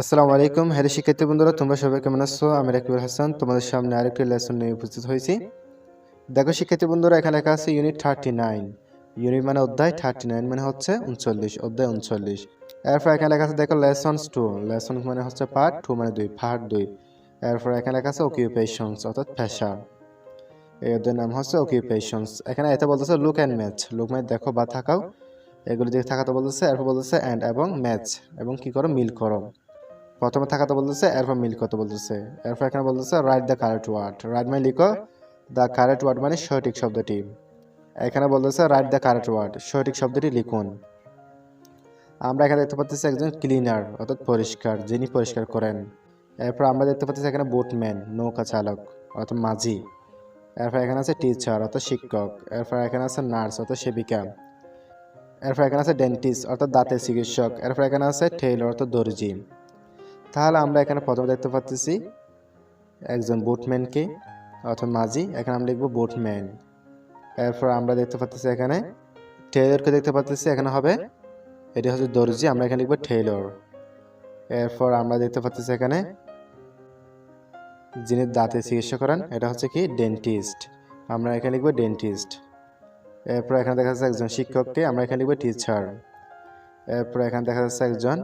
আসসালামু আলাইকুম, হ্যালো শিক্ষার্থী বন্ধুরা, তোমরা সবাই কেমন আছো? আমি রাকিবুল হাসান, তোমাদের সামনে আরেকটি লেসন নিয়ে উপস্থিত হয়েছি। দেখো শিক্ষার্থী বন্ধুরা, এখানে লেখা আছে ইউনিট থার্টি নাইন ইউনিট মানে অধ্যায় থার্টি নাইন মানে হচ্ছে উনচল্লিশ, অধ্যায় উনচল্লিশ। এরপর এখানে লেখা আছে, দেখো লেসনস টু লেসন মানে হচ্ছে পার্ট টু মানে দুই পার্ট দুই। এরপর এখানে লেখা আছে অকিউপেশনস অর্থাৎ পেশা এই অধ্যায়ের নাম হচ্ছে অকিউপেশনস এখানে এতে বলতেছে লুক অ্যান্ড ম্যাচ লুক মানে দেখো বা থাকাও। এগুলি দিকে থাকাতে বলতেছে, এরপর বলতেছে অ্যান্ড এবং ম্যাচ এবং কি করো? মিল করো। প্রথমে থাকাতে বলতেছে, এরপর মিল করতে বলতেছে। এরপর এখানে বলতেছে write the correct word write মানে লিখো দ্য কারেক্ট ওয়ার্ড মানে সঠিক শব্দটি। এখানে বলতেছে রাইট দ্য কারেক্ট ওয়ার্ড সঠিক শব্দটি লিখুন। আমরা এখানে দেখতে পাচ্ছি একজন ক্লিনার অর্থাৎ পরিষ্কার, যিনি পরিষ্কার করেন। এরপর আমরা দেখতে পাচ্ছি এখানে বোটম্যান নৌকা চালক, অর্থাৎ মাঝি। এরপর এখানে আছে টিচার অর্থাৎ শিক্ষক। এরপর এখানে আছে নার্স অর্থাৎ সেবিকা। এরপর এখানে আছে ডেন্টিস্ট অর্থাৎ দাঁতের চিকিৎসক। এরপর এখানে আছে টেইলর অর্থাৎ দর্জি। তাহলে আমরা এখানে প্রথমে দেখতে পাচ্ছি একজন বুটম্যানকে অর্থাৎ মাঝি। এখানে আমরা লিখব বুটম্যান। এরপর আমরা দেখতে পাচ্ছি এখানে টেইলরকে দেখতে পাচ্ছি এখানে হবে, এটি হচ্ছে দর্জি। আমরা এখানে লিখব টেইলর। এরপর আমরা দেখতে পাচ্ছি এখানে যিনি দাঁতের চিকিৎসা করেন, এটা হচ্ছে কি? ডেন্টিস্ট। আমরা এখানে লিখব ডেন্টিস্ট। এরপর এখানে দেখা যাচ্ছে একজন শিক্ষককে, আমরা এখানে লিখব টিচার। এরপর এখানে দেখা যাচ্ছে একজন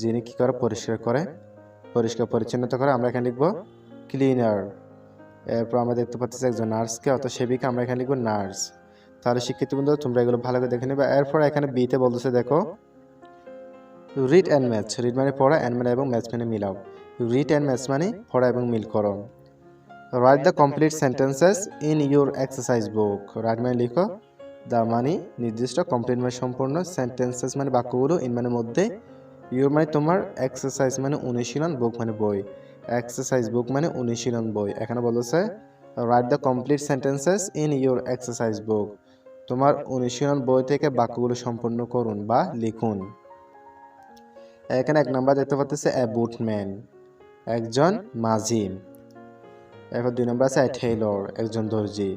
যিনি কী করে? পরিষ্কার করে। পরিষ্কার পরিচ্ছন্নতা করে আমরা এখানে লিখব ক্লিনার এরপর আমরা দেখতে পাচ্ছি একজন নার্সকে অর্থাৎ সেবিকা, আমরা এখানে লিখব নার্স তাহলে শিক্ষিত বন্ধু তোমরা এগুলো ভালো করে দেখে নেবে। এরপর এখানে বিতে বলতেছে, দেখো রিড অ্যান্ড ম্যাচ রিড মানে পড়া অ্যান্ড মানে এবং ম্যাচ মানে মিলাও। রিড অ্যান্ড ম্যাচ মানে পড়া এবং মিল করো। Write the complete sentences in your exercise book write মানে লিখো দ্য মানে নির্দিষ্ট কমপ্লিট মানে সম্পূর্ণ সেন্টেন্সেস মানে বাক্যগুলো ইন মানে মধ্যে ইউর মানে তোমার এক্সারসাইজ মানে অনুশীলন বুক মানে বই। এক্সারসাইজ বুক মানে অনুশীলন, বই। এখানে বলেছে write the complete sentences in your exercise book তোমার অনুশীলন বই থেকে বাক্যগুলো সম্পূর্ণ করুন বা লিখুন। এখানে এক নাম্বার দেখতে পাচ্ছি এ বুটম্যান একজন মাঝি। এরপর দুই নম্বর আছে টেইলর একজন দর্জি।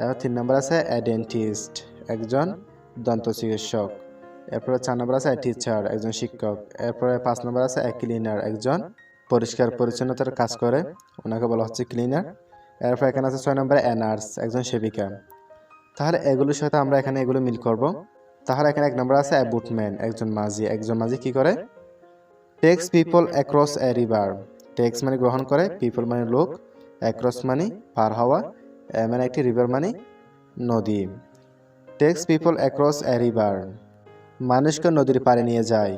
এরপর তিন নম্বর আছে এ ডেন্টিস্ট একজন দন্ত চিকিৎসক এরপরে চার নম্বর আছে টিচার একজন শিক্ষক। এরপরে পাঁচ নম্বর আছে এক ক্লিনার একজন পরিষ্কার পরিচ্ছন্নতার কাজ করে। ওনাকে বলা হচ্ছে ক্লিনার এরপর এখানে আছে ছয় নম্বরে এ নার্স একজন সেবিকা। তাহলে এগুলোর সাথে আমরা এখানে এগুলো মিল করব। তাহলে এখানে এক নম্বর আছে এ বুটম্যান একজন মাঝি। একজন মাঝি কি করে? Takes people across a river takes মানে গ্রহণ করে পিপল মানে লোক। অ্যাক্রস মানে পার হওয়া এ মানে একটি রিভার মানে নদী। Takes people across a river মানুষকে নদীর পাড়ে নিয়ে যায়।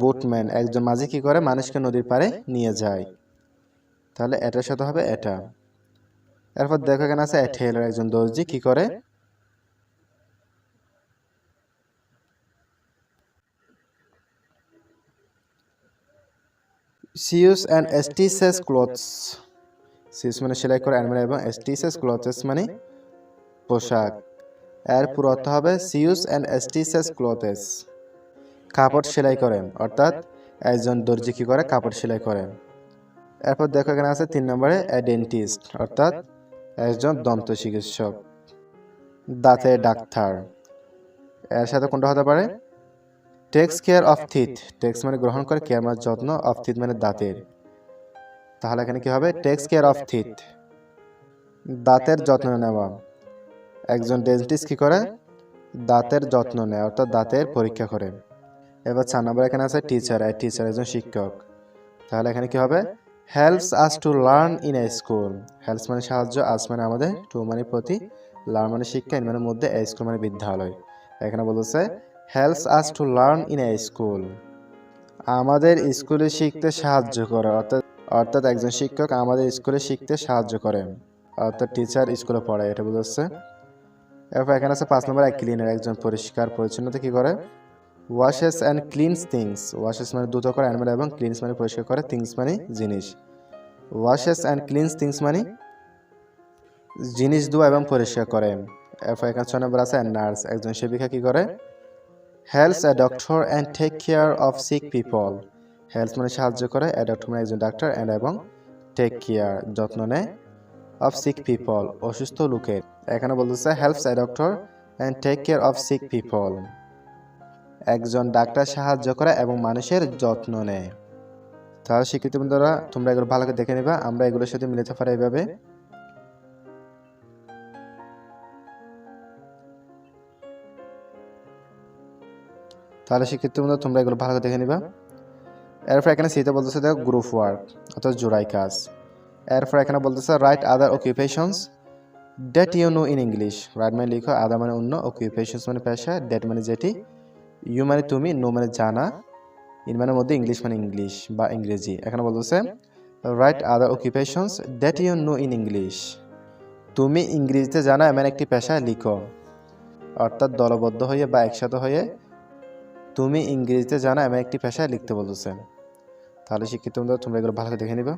বুটম্যান একজন মাঝি কি করে? মানুষকে নদীর পাড়ে নিয়ে যায়। তাহলে এটার সাথে হবে এটা। এরপর দেখো এখানে আছে টেইলর একজন দর্জি কি করে? সিউস অ্যান্ড এস্টিসেস ক্লথস সিউস মানে সেলাই করে অ্যান্ড এবং এস্টিসেস ক্লথস মানে পোশাক। এর পুরো অর্থ হবে সিউস অ্যান্ড এস্টিসেস ক্লথেস। কাপড় সেলাই করেন, অর্থাৎ একজন দর্জি কী করে কাপড় সেলাই করেন। এরপর দেখো এখানে আছে তিন নম্বরে এ ডেন্টিস্ট অর্থাৎ একজন দন্ত চিকিৎসক। দাঁতের ডাক্তার। এর সাথে কোনটা হতে পারে? Takes care of teeth takes মানে গ্রহণ করে কেয়ার মানে যত্ন অফ থিথ মানে দাঁতের। তাহলে এখানে কি হবে? টেক্স কেয়ার অফ থিথ দাঁতের যত্ন নেওয়া। একজন ডেন্টিস্ট কি করে? দাঁতের যত্ন নেয়, অর্থাৎ দাঁতের পরীক্ষা করে। এবার চার নম্বর এখানে আছে টিচার আর টিচার একজন শিক্ষক। তাহলে এখানে কি হবে? Helps us to learn in a school helps মানে সাহায্য আস মানে আমাদের টু মানে প্রতি লার্ন মানে শিক্ষা ইন মানে মধ্যে এ স্কুল মানে বিদ্যালয়। এখানে বলতেছে helps us to learn in a school আমাদের স্কুলে শিখতে সাহায্য করে, অর্থাৎ অর্থাৎ একজন শিক্ষক আমাদের স্কুলে শিখতে সাহায্য করে। অর্থাৎ টিচার স্কুলে পড়ায়, এটা বুঝাচ্ছে এরপর এখানে আছে পাঁচ নম্বর, এক ক্লিনার একজন পরিষ্কার পরিচ্ছন্নতা কি করে? Washes and cleans things washes মানে দ্রুত করে অ্যানিমেল এবং ক্লিনস মানে পরিষ্কার করে থিংস মানে জিনিস। ওয়াশেস অ্যান্ড ক্লিনস থিংস মানে জিনিস ধোয়া এবং পরিষ্কার করে। এরপর এখানে ছয় নম্বর আছে নার্স একজন সেবিকা কি করে? Helps a doctor and take care of sick people help মানে সাহায্য করে এ ডক্টর মানে একজন ডাক্তার অ্যান্ড এবং টেক কেয়ার যত্ন নেয়। অফ সিক পিপল অসুস্থ লোকের। এখানে বলতেছে helps a doctor and take care of sick people একজন ডাক্তার সাহায্য করে এবং মানুষের যত্ন নেয়। তাহলে শিক্ষিত বন্ধুরা, তোমরা এগুলো ভালো করে দেখে নিবা, আমরা এগুলোর সাথে মিলাতে পারি এইভাবে। তাহলে শিক্ষিত বন্ধু তোমরা এগুলো ভালো করে দেখে নিবা। এরপর এখানে সিতে বলতেছে, দেখো গ্রুপ ওয়ার্ক অর্থাৎ জোড়াই কাজ। এরপর এখানে বলতেছে write other occupations that you know in English write মানে লিখো আদার মানে অন্য অকুপেশনস মানে পেশা ডেট মানে যেটি ইউ মানে তুমি নো মানে জানা ইন মানে মধ্যে ইংলিশ মানে ইংলিশ বা ইংরেজি। এখানে বলতেছে write other occupations that you know in English তুমি ইংরেজিতে জানা এমন একটি পেশা লিখো, অর্থাৎ দলবদ্ধ হয়ে বা একসাথে হয়ে তুমি ইংরেজিতে জানা এমন একটি পেশা লিখতে বলতেছে। তাহলে শিক্ষিত তোমরা এগুলো ভালো দেখে নিবা।